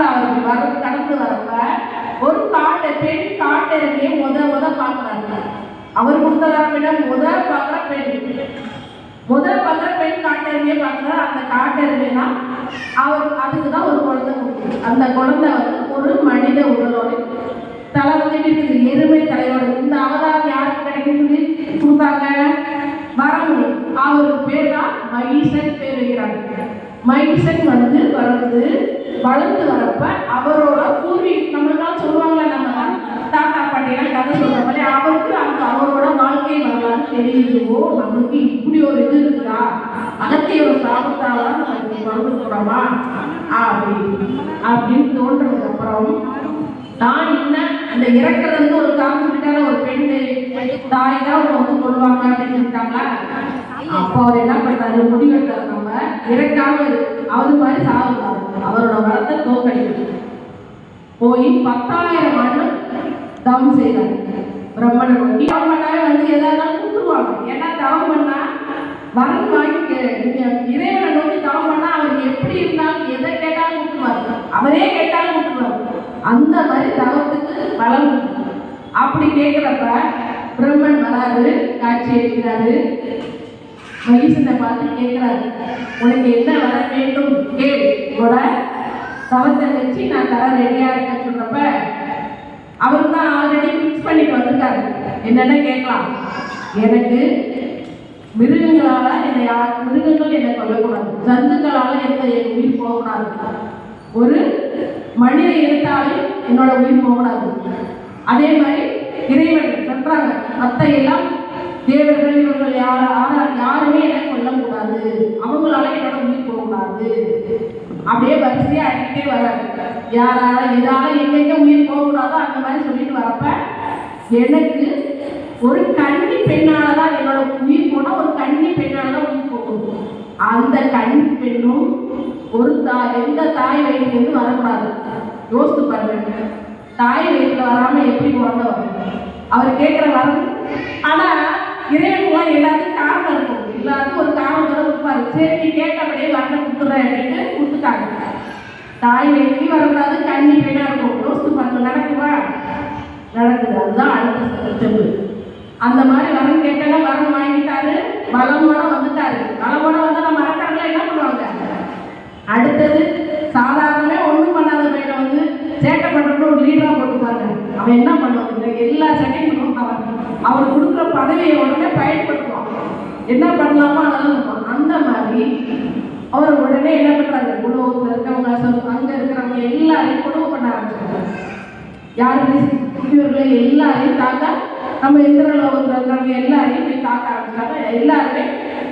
காட்டுல அவர் வர கடந்து வரப்ப ஒரு காட்டை பெண் காட்டெருமையை முத முத பார்க்குறாங்க அவர் கொடுத்ததா விட முத பார்க்குற பெண். முதல் பார்க்குற பெண் காட்டெருமையை பார்க்குற அந்த காட்டெருமை அவர் அதுக்கு தான் ஒரு குழந்தை கொடுக்குது அந்த குழந்தை வந்து ஒரு மனித உடலோட தலை வந்துட்டு இருக்குது? எருமை தலையோட. இந்த அவதாரம் யாருக்கு கிடைக்கும் சொல்லி கொடுத்தாங்க. வரமுனி அவருக்கு பேர் தான் மகிஷன் பேர் வைக்கிறாங்க. மைசன் வந்து வளர்ந்து வளர்ந்து வரப்ப அவரோட பூர்வீக நம்மளுக்கெல்லாம் சொல்லுவாங்களே நம்ம தாத்தா பாட்டியெல்லாம் கதை சொல்ற மாதிரி அவருக்கு அந்த அவரோட வாழ்க்கை வரலாறு தெரியுதுவோ நம்மளுக்கு இப்படி ஒரு இது இருக்குதா? அகத்தியோட சாபத்தால நம்ம வளர்ந்து போறோமா? அப்படின்னு அப்படின்னு தோன்றதுக்கு அப்புறம் தான் என்ன அந்த இறக்குறதுன்னு ஒரு காலம் ஒரு பெண் தாய் தான் அவங்க வந்து கொள்வாங்க அப்படின்னு சொல்லிட்டாங்களா? அப்போ அவர் என்ன பண்ணாரு? முடிவெடுத்தவங்க இறக்காம இரு. அவரு மாதிரி சாகுறாரு அவரோட மரத்தை தோக்கடிக்கணும் போய் பத்தாயிரம் ஆண்டு தவம் செய்தார். பிரம்மனை நோக்கி தவம் பண்ணாவே வந்து எதாவது கொடுத்துருவாங்க ஏன்னா தவம் பண்ணா வரம் வாங்கி இறைவனை நோக்கி தவம் பண்ணா அவர் எப்படி இருந்தாலும் எதை கேட்டாலும் கொடுத்துருவாரு அவரே கேட்டாலும் கொடுத்துருவாரு அந்த மாதிரி தவத்துக்கு பலம் அப்படி கேட்குறப்ப பிரம்மன் வராது காட்சி எடுக்கிறாரு மகிஷனை பார்த்து கேட்குறாரு. உனக்கு என்ன வர வேண்டும்? கேள். கூட தவத்தை வச்சு நான் தர ரெடியாக இருக்க சொல்றப்ப அவர் தான் ஆல்ரெடி ஃபிக்ஸ் பண்ணிட்டு வந்திருக்காரு. என்னென்ன கேட்கலாம். எனக்கு மிருகங்களால என்னை யார் மிருகங்கள் என்னை கொல்லக்கூடாது. ஜந்துக்களால எந்த என் உயிர் போகக்கூடாது. ஒரு மனித இருந்தாலும் என்னோட உயிர் போகக்கூடாது. அதே மாதிரி இறைவன் சொல்றாங்க மற்ற எல்லாம் தேவர்கள் இவர்கள் யார் யாரா- கொல்லக்கூடாது அவங்களால என்னோட உயிர் போகக்கூடாது அப்படியே வரிசையா அடிக்கிட்டே வராரு யாரால எதால எங்கெங்க உயிர் போகக்கூடாதோ அந்த மாதிரி சொல்லிட்டு வரப்ப எனக்கு ஒரு கன்னி பெண்ணால தான் என்னோட உயிர் போனா ஒரு கன்னி பெண்ணால தான் உயிர் போகும் அந்த கன்னி பெண்ணும் ஒரு தாய் எந்த தாய் வயிற்றுலேருந்து வரக்கூடாது. யோசித்து பாருங்க. தாய் வயிற்றுல வராம எப்படி குழந்தை வரும் அவர் கேட்குற வரது ஆனா இறைவனுக்குலாம் எல்லாத்துக்கும் காரணம் இருக்கும். எல்லாத்துக்கும் ஒரு காரணத்தோட கொடுப்பாரு சரி நீ கேட்டபடியே வரல கொடுத்துறேன் அப்படின்னு கொடுத்துட்டாங்க. தாய் வயிற்றுலையும் வரக்கூடாது கண்ணி பெண்ணா இருக்கும். ரோஸ்து பாருங்க நடக்குமா? நடக்குது. அதுதான் அடுத்த ஸ்டெப்பு அந்த மாதிரி வரம் கேட்டாலும் வரம் வாங்கிட்டாரு. பலமோட வந்துட்டாரு. பலமோட வந்தா நம்ம மறக்காமல என்ன பண்ணுவாங்க? அடுத்தது சாதாரணமே ஒன்றும் பண்ணாத பையனை வந்து சேட்டை பண்றதுன்னு ஒரு லீடராக போட்டுப்பாங்க அவன் என்ன பண்ணுவாங்க எல்லா சட்டையும் அவன் அவர் கொடுக்குற பதவியை உடனே பயன்படுத்துவான். என்ன பண்ணலாமோ அதெல்லாம் அந்த மாதிரி அவர் உடனே என்ன பண்றாங்க? உணவுல இருக்கவங்க சொல்~ அங்க இருக்கிறவங்க எல்லாரையும் கொடுமை பண்ண ஆரம்பிச்சிருக்காங்க யாருமே இவர்களை எல்லாரையும் தாக்க நம்ம இந்திரலோகத்தில் இருக்கிறவங்க எல்லாரையும் போய் தாக்க ஆரம்பிச்சாங்க எல்லாருமே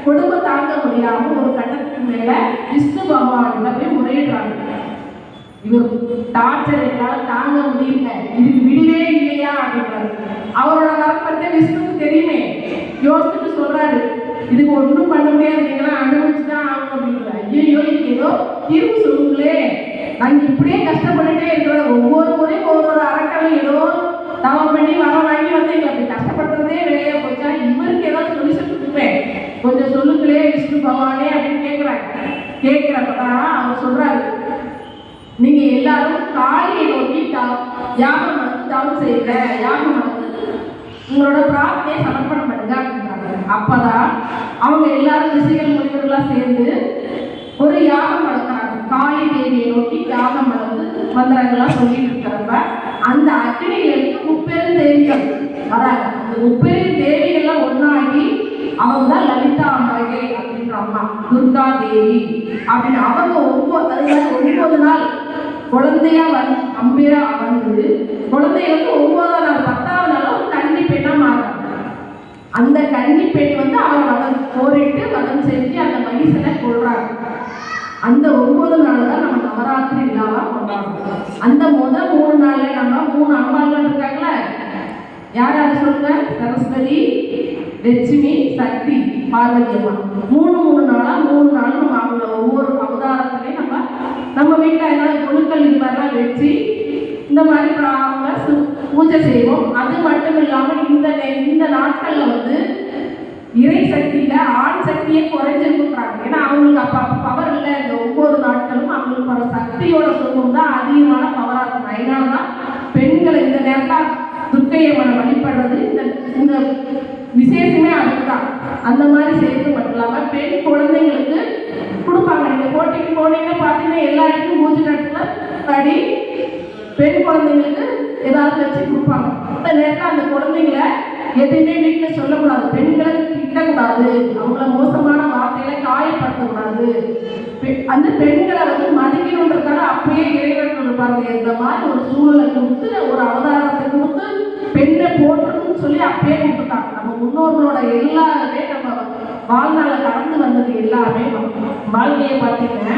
கொடுமை தாங்க முடியாம ஒரு கட்டத்துக்கு மேல விஷ்ணு பகவான்கிட்ட போய் முறையிடுறாங்க. இவர் டார்ச்சர் எங்களால் தாங்க முடியல. இதுக்கு விடிவே இல்லையா அப்படின்றாரு. அவரோட கர்மத்தை விஷ்ணுக்கு தெரியுமே. யோசிச்சுட்டு சொல்றாரு. இதுக்கு ஒன்றும் பண்ண முடியாது. நீங்களாம் அனுபவிச்சு தான் ஆகணும் அப்படின்றாரு ஐயோ இதுக்கு ஏதோ தீர்வு சொல்லுங்களே. நாங்க இப்படியே கஷ்டப்பட்டுட்டே இருக்கிறோம். ஒவ்வொரு முறையும் ஒவ்வொரு அறக்கலை ஏதோ தவம் பண்ணி வர வாங்கி வந்து அப்படி கஷ்டப்படுறதே வேலையா போச்சா. இவருக்கு ஏதாவது சொல்யூஷன் கொடுப்பேன். கொஞ்சம் சொல்லுங்களே விஷ்ணு பகவானே அப்படின்னு கேட்குறாங்க கேட்குறப்பதான் அவர் சொல்றாரு. நீங்க எல்லாரும் காளியை நோக்கி தவ- யாகம் வந்து தவம் செய்யுங்க. யாகம் வந்து உங்களோட பிரார்த்தனையை சமர்ப்பணம் பண்ணுங்க. அப்படின்றாங்க அப்பதான் அவங்க எல்லாரும் ரிஷிகள் முனிவர்களாக சேர்ந்து ஒரு யாகம் வளர்க்குறாங்க காளி தேவியை நோக்கி யாகம் வளர்ந்து மந்திரங்கள்லாம் சொல்லிட்டு இருக்கிறப்ப அந்த அக்னிகளுக்கு முப்பெரும் தேவிகள் வராங்க. அந்த முப்பெரும் தேவிகள்லாம் ஒன்றாகி அவங்க தான் லலிதா அம்பாகே அப்படின்ற அம்மா துர்கா தேவி அப்படின்னு அவங்க ஒன்பது அதாவது ஒன்பது நாள் குழந்தையா வந்து அம்பியா வந்து குழந்தைகளுக்கு ஒன்பதாம் நாள் ஒரு கன்னி பெண்ணா மாறாங்க அந்த கன்னி பெண் வந்து அவர் வதம் போரிட்டு வதம் செஞ்சு அந்த மகிஷனை கொள்றாங்க அந்த ஒன்பது நாள் தான் நம்ம நவராத்திரி விழாவாக கொண்டாடுறோம். அந்த முதல் மூணு நாள்ல நம்ம மூணு அம்மாக்கள் இருக்காங்களே? யார் யார் சொல்லுங்க? சரஸ்வதி லட்சுமி சக்தி பார்வதி அம்மா மூணு மூணு நாளாக மூணு நாள் நம்ம அவங்கள ஒவ்வொரு அவதாரத்துலையும் நம்ம நம்ம வீட்டில் ஏதாவது குழுக்கள் இது மாதிரிலாம் வச்சு இந்த மாதிரி அவங்க பூஜை செய்வோம். அது மட்டும் இல்லாமல் இந்த இந்த நாட்களில் வந்து இறை சக்தியில ஆண் சக்தியே குறைஞ்சிருக்குறாங்க ஏன்னா அவங்களுக்கு அப்ப பவர் இல்லை. இந்த ஒவ்வொரு நாட்களும் அவங்களுக்கு வர சக்தியோட சுரூபம் தான் அதிகமான பவரா இருக்கும். அதனால தான் பெண்களை இந்த நேரத்தில் துர்க்கையம்மனை வழிபடுறது இந்த இந்த விசேஷமே அதுதான் அந்த மாதிரி செய்யறது மட்டும் இல்லாம பெண் குழந்தைங்களுக்கு கொடுப்பாங்க. இந்த போட்டிக்கு போனீங்கன்னா பார்த்தீங்கன்னா எல்லா இடத்துக்கும் மூச்சு நேரத்துல தடி பெண் குழந்தைங்களுக்கு ஏதாவது வச்சு கொடுப்பாங்க. அந்த நேரத்தில் அந்த குழந்தைங்கள எதுவுமே வீட்டில் சொல்லக்கூடாது. பெண்களை திட்டக்கூடாது. அவங்கள மோசமான வார்த்தையில காயப்படுத்தக்கூடாது. அந்த பெண்களை வந்து மதிக்கணுன்றதுக்காக அப்பயே இறைவன் இருப்பாங்க இந்த மாதிரி ஒரு சூழலை கொடுத்து ஒரு அவதாரத்தை கொடுத்து பெண்ணை போற்றணும்னு சொல்லி அப்பயே கொடுத்துட்டாங்க. நம்ம முன்னோர்களோட எல்லாமே நம்ம வாழ்நாளில் கடந்து வந்தது எல்லாமே வாழ்க்கையை பார்த்தீங்கன்னா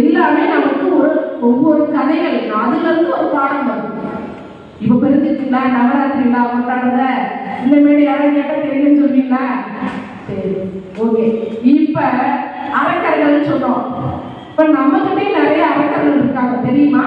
எல்லாமே நமக்கு ஒரு ஒவ்வொரு கதைகள். அதுலேருந்து ஒரு பாடம் வரும். இப்ப பெருந்துச்சுங்களா நவராத்திரிங்களா? கொண்டாடுறத? இந்த மாதிரி யாரும் கேட்டா தெரியும் சொல்வீங்களா? சரி ஓகே இப்ப அறக்கர்கள் சொன்னோம். இப்ப நம்மகிட்டே நிறைய அறக்கர்கள் இருக்காங்க தெரியுமா?